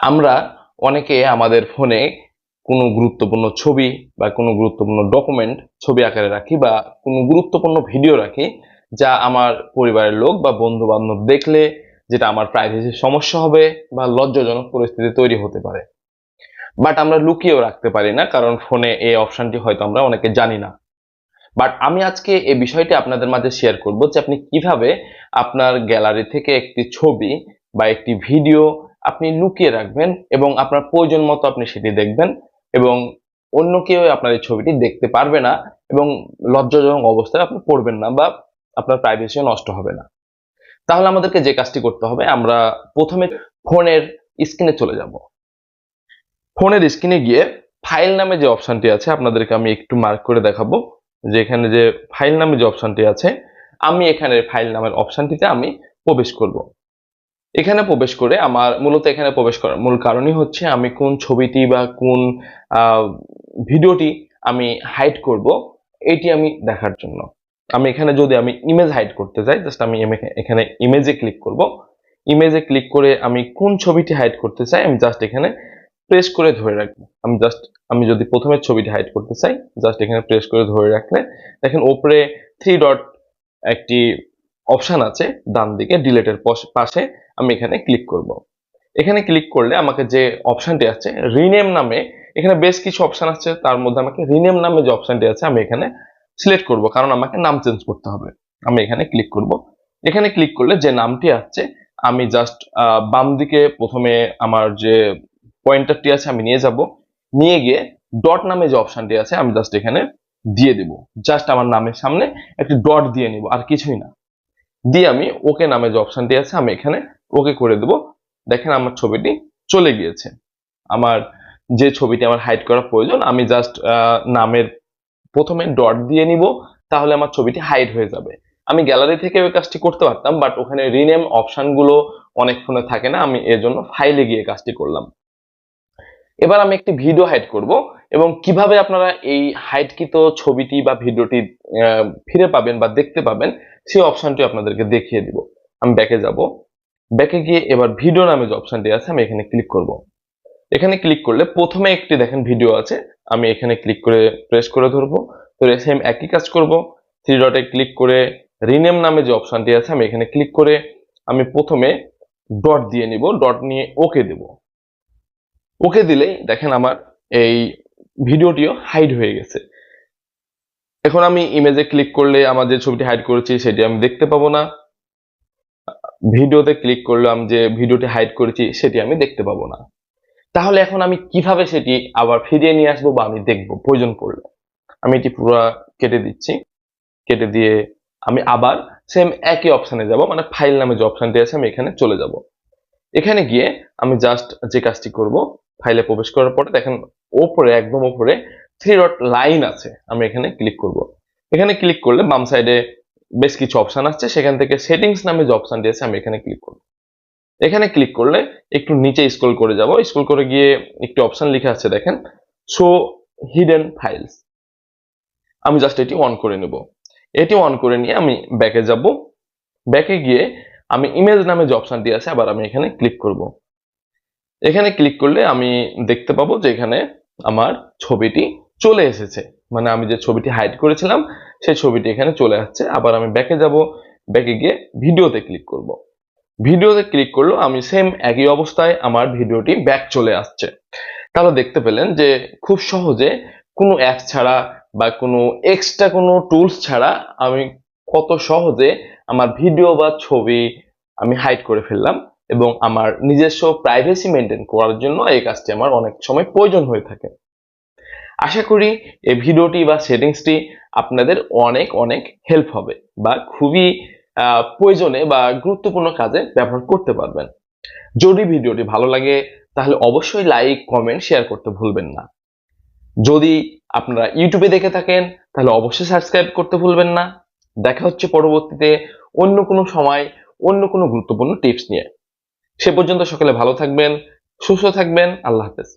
আমরা অনেকে আমাদের ফোনে কোনো গুরুত্বপূর্ণ ছবি বা কোনো গুরুত্বপূর্ণ ডকুমেন্ট ছবি আকারে রাখি বা কোনো গুরুত্বপূর্ণ ভিডিও রাখি যা আমার পরিবারের লোক বা বন্ধু বান্ধব দেখলে যেটা আমার প্রাইভেসির সমস্যা হবে বা লজ্জাজনক পরিস্থিতি তৈরি হতে পারে। বাট আমরা লুকিয়েও রাখতে পারি না কারণ ফোনে এই অপশনটি হয়তো আমরা অনেকে জানি না। বাট আমি আজকে এই বিষয়টি আপনাদের মাঝে শেয়ার করব যে আপনি কীভাবে আপনার গ্যালারি থেকে একটি ছবি বা একটি ভিডিও আপনি লুকিয়ে রাখবেন এবং আপনার প্রয়োজন মতো আপনি সেটি দেখবেন এবং অন্য কেউ আপনার এই ছবিটি দেখতে পারবে না এবং লজ্জাজনক অবস্থায় আপনি পড়বেন না বা আপনার প্রাইভেসিও নষ্ট হবে না। তাহলে আমাদেরকে যে কাজটি করতে হবে, আমরা প্রথমে ফোনের স্ক্রিনে চলে যাব। ফোনের স্ক্রিনে গিয়ে ফাইল নামে যে অপশনটি আছে, আপনাদেরকে আমি একটু মার্ক করে দেখাবো। যে এখানে যে ফাইল নামে যে অপশনটি আছে, আমি এখানে ফাইল নামের অপশনটিতে আমি প্রবেশ করব। এখানে প্রবেশ করে আমার, মূলত এখানে প্রবেশ করার মূল কারণই হচ্ছে আমি কোন ছবিটি বা কোন ভিডিওটি আমি হাইড করব, এটি আমি দেখার জন্য। আমি এখানে যদি আমি ইমেজ হাইড করতে চাই জাস্ট আমি এখানে ইমেজে ক্লিক করব। ইমেজে ক্লিক করে আমি কোন ছবিটি হাইড করতে চাই, আমি জাস্ট এখানে প্রেস করে ধরে রাখব। আমি জাস্ট আমি যদি প্রথমে ছবিটি হাইড করতে চাই জাস্ট এখানে প্রেস করে ধরে রাখলে, দেখেন ওপরে থ্রি ডট একটি অপশন আছে, ডান দিকে ডিলেটের পাশে আমি এখানে ক্লিক করব। এখানে ক্লিক করলে আমাকে যে অপশনটি আছে রিনেম নামে, এখানে বেশ কিছু অপশন আছে, তার মধ্যে আমাকে রিনেম নামে যে অপশনটি আছে, আমি এখানে সিলেক্ট করব, কারণ আমাকে নাম চেঞ্জ করতে হবে। আমি এখানে ক্লিক করব। এখানে ক্লিক করলে যে নামটি আসছে আমি জাস্ট বাম দিকে প্রথমে আমার যে পয়েন্টারটি আছে, আমি নিয়ে যাব। নিয়ে গিয়ে ডট নামে যে অপশনটি আছে, আমি জাস্ট এখানে দিয়ে দিব। জাস্ট আমার নামের সামনে একটি ডট দিয়ে নিব, আর কিছুই না। দিয়ে আমি ওকে নামে যে অপশনটি আছে, আমি এখানে ওকে করে দেব। দেখেন আমার ছবিটি চলে গিয়েছে। আমার যে ছবিটি আমার হাইড করা প্রয়োজন, আমি জাস্ট নামের প্রথমে ডট দিয়ে নিব, তাহলে আমার ছবিটি হাইড হয়ে যাবে। আমি গ্যালারি থেকে ওই কাজটি করতে পারতাম বাট ওখানে রিনেম অপশনগুলো অনেক ফোনে থাকে না, আমি এর জন্য ফাইলে গিয়ে কাজটি করলাম। এবার আমি একটি ভিডিও হাইড করব। এবং কীভাবে আপনারা এই হাইডকৃত ছবিটি বা ভিডিওটি ফিরে পাবেন বা দেখতে পাবেন, সেই অপশনটি আপনাদেরকে দেখিয়ে দিব। আমি ব্যাকে যাব। ব্যাকে গিয়ে এবার ভিডিও নামে যে অপশনটি আছে, আমি এখানে ক্লিক করব। এখানে ক্লিক করলে প্রথমে একটি দেখেন ভিডিও আছে, আমি এখানে ক্লিক করে প্রেস করে ধরবো। তো সেম একই কাজ করব। থ্রি ডটে ক্লিক করে রিনেম নামে যে অপশনটি আছে, আমি এখানে ক্লিক করে আমি প্রথমে ডট দিয়ে নিব। ডট নিয়ে ওকে দেব। ওকে দিলেই দেখেন আমার এই ভিডিওটিও হাইড হয়ে গেছে। এখন আমি ইমেজে ক্লিক করলে আমার যে ছবিটি হাইড করেছি সেটি আমি দেখতে পাবো না। ভিডিওতে ক্লিক করলাম যে ভিডিওটি হাইড করেছি সেটি আমি দেখতে পাবো না। তাহলে এখন আমি কীভাবে সেটি আবার ফিরিয়ে নিয়ে আসব বা আমি দেখব? প্রয়োজন পড়লে। আমি এটি পুরো কেটে দিচ্ছি। কেটে দিয়ে আমি আবার সেম একই অপশানে যাব মানে ফাইল নামে যে অপশনটি আছে আমি এখানে চলে যাব। এখানে গিয়ে আমি জাস্ট যে কাজটি করব ফাইলে প্রবেশ করার পরে দেখেন ওপরে, একদম ওপরে থ্রি ডট লাইন আছে। আমি এখানে ক্লিক করব। এখানে ক্লিক করলে বাম সাইডে বেশ কিছু অপশন আসছে। সেখান থেকে সেটিংস নামে যে অপশনটি আছে, আমি এখানে ক্লিক করব। এখানে ক্লিক করলে একটু নিচে স্ক্রল করে যাব। স্ক্রল করে গিয়ে একটি অপশন লেখা আছে, দেখেন শো হিডেন ফাইলস আমি জাস্ট এটি অন করে নেব। এটি অন করে নিয়ে আমি ব্যাকে যাব। ব্যাকে গিয়ে আমি ইমেজ নামে যে অপশনটি আছে, আবার আমি এখানে ক্লিক করব। এখানে ক্লিক করলে আমি দেখতে পাবো যে এখানে আমার ছবিটি চলে এসেছে। মানে আমি যে ছবিটি হাইড করেছিলাম, সেই ছবিটি এখানে চলে আসছে। আবার আমি ব্যাকে যাব ব্যাকে গিয়ে ভিডিওতে ক্লিক করব। ভিডিওতে ক্লিক করল, আমি সেম একই অবস্থায় আমার ভিডিওটি ব্যাক চলে আসছে। তাহলে দেখতে পেলেন যে খুব সহজে কোনো অ্যাপ ছাড়া বা কোনো এক্সট্রা কোনো টুলস ছাড়া আমি কত সহজে আমার ভিডিও বা ছবি আমি হাইড করে ফেললাম। এবং আমার নিজস্ব প্রাইভেসি মেনটেন করার জন্য এই কাজটি আমার অনেক সময় প্রয়োজন হয়ে থাকে। আশা করি এই ভিডিওটি বা সেটিংসটি আপনাদের অনেক অনেক হেল্প হবে বা খুবই প্রয়োজনে বা গুরুত্বপূর্ণ কাজে ব্যবহার করতে পারবেন। যদি ভিডিওটি ভালো লাগে, তাহলে অবশ্যই লাইক কমেন্ট শেয়ার করতে ভুলবেন না। যদি আপনারা ইউটিউবে দেখে থাকেন, তাহলে অবশ্যই সাবস্ক্রাইব করতে ভুলবেন না। দেখা হচ্ছে পরবর্তীতে অন্য কোনো সময়, অন্য কোনো গুরুত্বপূর্ণ টিপস নিয়ে। সে পর্যন্ত সকলে ভালো থাকবেন সুস্থ থাকবেন আল্লাহ হাফেজ।